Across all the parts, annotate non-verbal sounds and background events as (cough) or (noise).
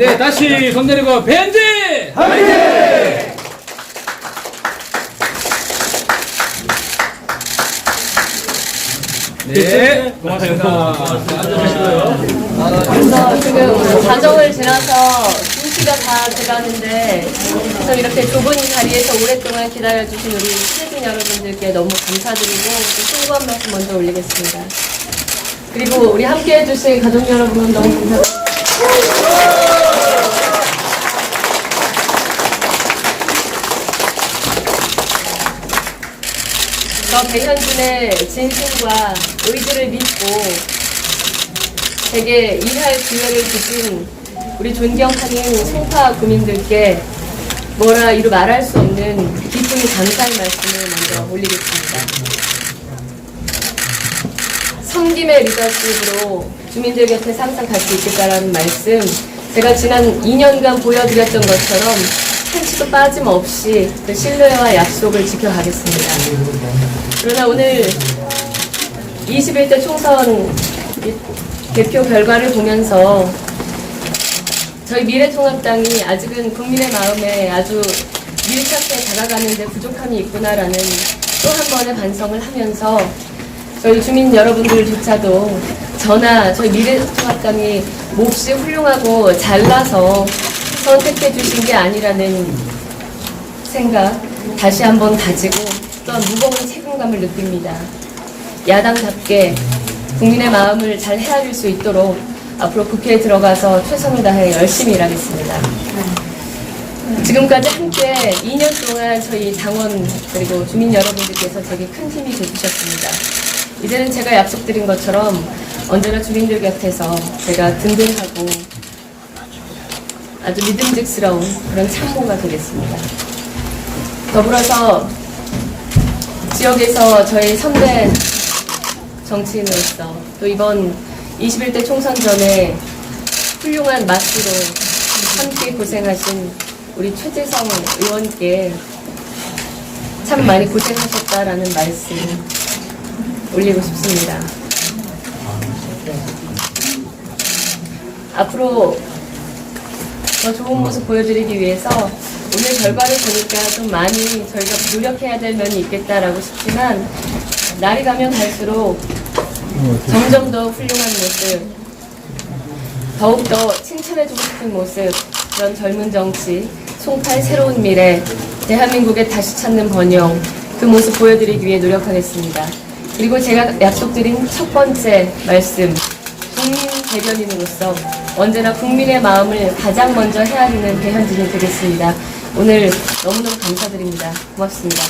네, 다시 손 내리고 벤지! 네, 고맙습니다. 그래서 지금 과정을 지나서 2시가 다 돼가는데 또 이렇게 좁은 자리에서 오랫동안 기다려주신 우리 시민 여러분들께 너무 감사드리고 또 송구한 말씀 먼저 올리겠습니다. 그리고 우리 함께 해주신 가족 여러분 너무 감사드립니다. 저 배현진의 진심과 의지를 믿고 제게 일할 기회를 주신 우리 존경하는 송파 구민들께 뭐라 이루 말할 수 없는 기쁨이 감사의 말씀을 먼저 올리겠습니다. 섬김의 리더십으로 주민들 곁에 항상 갈 수 있겠다라는 말씀 제가 지난 2년간 보여드렸던 것처럼 한치도 빠짐없이 그 신뢰와 약속을 지켜가겠습니다. 그러나 오늘 21대 총선 이 대표 결과를 보면서 저희 미래통합당이 아직은 국민의 마음에 아주 밀착해 다가가는데 부족함이 있구나라는 또 한 번의 반성을 하면서 저희 주민 여러분들조차도 저나 저희 미래통합당이 몹시 훌륭하고 잘나서 선택해 주신 게 아니라는 생각 다시 한번 가지고 또한 무거운 책임감을 느낍니다. 야당답게 국민의 마음을 잘 헤아릴 수 있도록 앞으로 국회에 들어가서 최선을 다해 열심히 일하겠습니다. 지금까지 함께 2년 동안 저희 당원 그리고 주민 여러분들께서 되게 큰 힘이 되주셨습니다. 이제는 제가 약속드린 것처럼 언제나 주민들 곁에서 제가 든든하고 아주 믿음직스러운 그런 참모가 되겠습니다. 더불어서 지역에서 저희 선배 정치인으로서 또 이번 21대 총선 전에 훌륭한 마스로 함께 고생하신 우리 최재성 의원께 참 많이 고생하셨다라는 말씀 올리고 싶습니다. 앞으로 더 좋은 모습 보여드리기 위해서 오늘 결과를 보니까 좀 많이 저희가 노력해야 될 면이 있겠다라고 싶지만 날이 가면 갈수록 점점 더 훌륭한 모습, 더욱더 칭찬해주고 싶은 모습, 그런 젊은 정치, 송파의 새로운 미래, 대한민국에 다시 찾는 번영, 그 모습 보여드리기 위해 노력하겠습니다. 그리고 제가 약속드린 첫 번째 말씀, 국민 대변인으로서 언제나 국민의 마음을 가장 먼저 헤아리는 배현진이 되겠습니다. 오늘 너무너무 감사드립니다. 고맙습니다.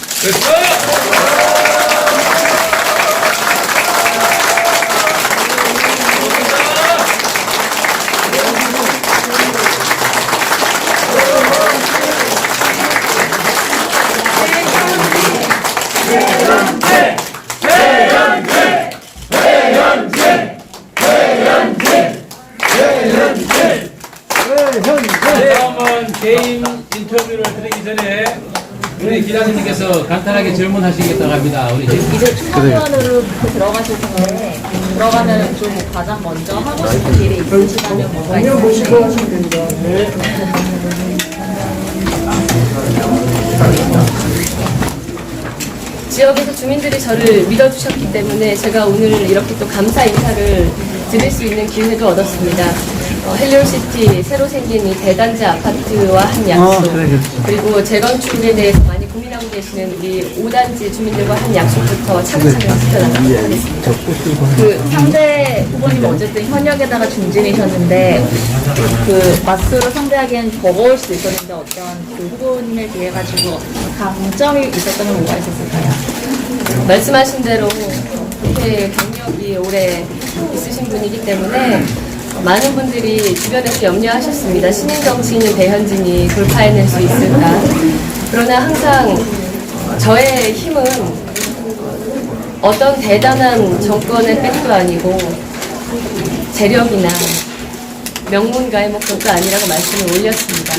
다음은 개인 인터뷰를 드리기 전에 우리 기자님께서 간단하게 질문하시겠다고 합니다. 우리 이제 총괄위원으로 들어가실 텐데 들어가면 좀 가장 먼저 하고 싶은 일이 있으시다면 뭐가 됩니다. 네. 지역에서 주민들이 저를 믿어주셨기 때문에 제가 오늘 이렇게 또 감사 인사를 드릴 수 있는 기회도 얻었습니다. 어, 헬리오시티 새로 생긴 이 대단지 아파트와 한 약속. 그리고 재건축에 대해서 많이 고민하고 계시는 우리 5단지 주민들과 한 약속부터 차근차근 지켜나가도록 하겠습니다. 그 상대 후보님 어쨌든 현역에다가 중진이셨는데 그 마스로 상대하기엔 버거울 수도 있었는데 어떤 그 후보님에 비해 가지고 강점이 있었다면 뭐가 있었을까요? 말씀하신 대로 그렇게 경력이 오래 있으신 분이기 때문에 많은 분들이 주변에서 염려하셨습니다. 신인 정치인인 배현진이 돌파해낼 수 있을까. 그러나 항상 저의 힘은 어떤 대단한 정권의 백도 아니고 재력이나 명문가의 목적도 아니라고 말씀을 올렸습니다.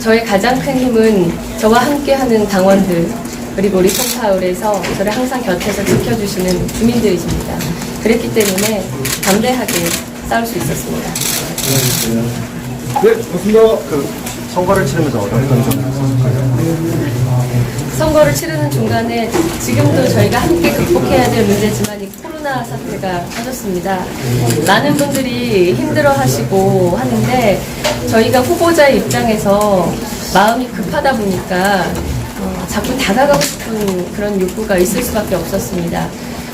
저의 가장 큰 힘은 저와 함께하는 당원들 그리고 우리 송파울에서 저를 항상 곁에서 지켜주시는 주민들이십니다. 그랬기 때문에 담대하게 싸울 수 있었습니다. 네, 좋습니다. 그 선거를 치르면서 어떤 점이 선거를 치르는 중간에 지금도 저희가 함께 극복해야 될 문제지만 이 코로나 사태가 터졌습니다. 많은 분들이 힘들어 하시고 하는데 저희가 후보자의 입장에서 마음이 급하다 보니까 어, 자꾸 다가가고 싶은 그런 욕구가 있을 수밖에 없었습니다.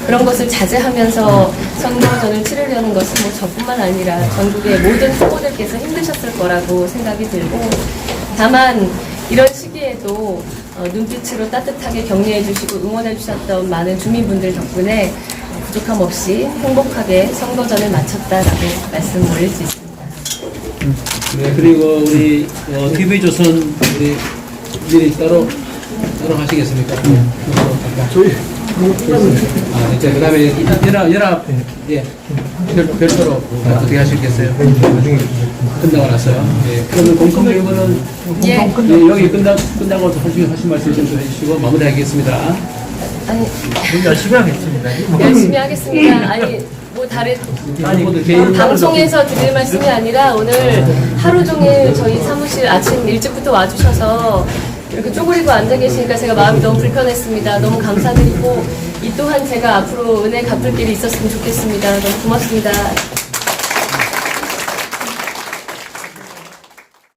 그런 것을 자제하면서 선거전을 치르려는 것은 뭐 저뿐만 아니라 전국의 모든 후보들께서 힘드셨을 거라고 생각이 들고 다만 이런 시기에도 어, 눈빛으로 따뜻하게 격려해 주시고 응원해 주셨던 많은 주민분들 덕분에 부족함 없이 행복하게 선거전을 마쳤다라고 말씀 올릴 수 있습니다. 네, 그리고 우리 어, TV조선 우리 미리 따로 따로 하시겠습니까? 저희 아, 이제 그다음에 연합 연합 예 별, 별도로 어떻게 하시겠어요? 끝나고 나서요. 예, 그러면 공통 일부는 예, 예, 여기 끝나 끝나고 하신 하신 말씀 좀 해주시고 마무리하겠습니다. 아니 열심히 하겠습니다. (laughs) 열심히 하겠습니다. 아니 뭐 다른 방송에서 드릴 말씀이 아니라 오늘 하루 종일 저희 사무실 아침 일찍부터 와주셔서 이렇게 쪼그리고 앉아 계시니까 제가 마음이 너무 불편했습니다. 너무 감사드리고 이 또한 제가 앞으로 은혜 갚을 길이 있었으면 좋겠습니다. 너무 고맙습니다.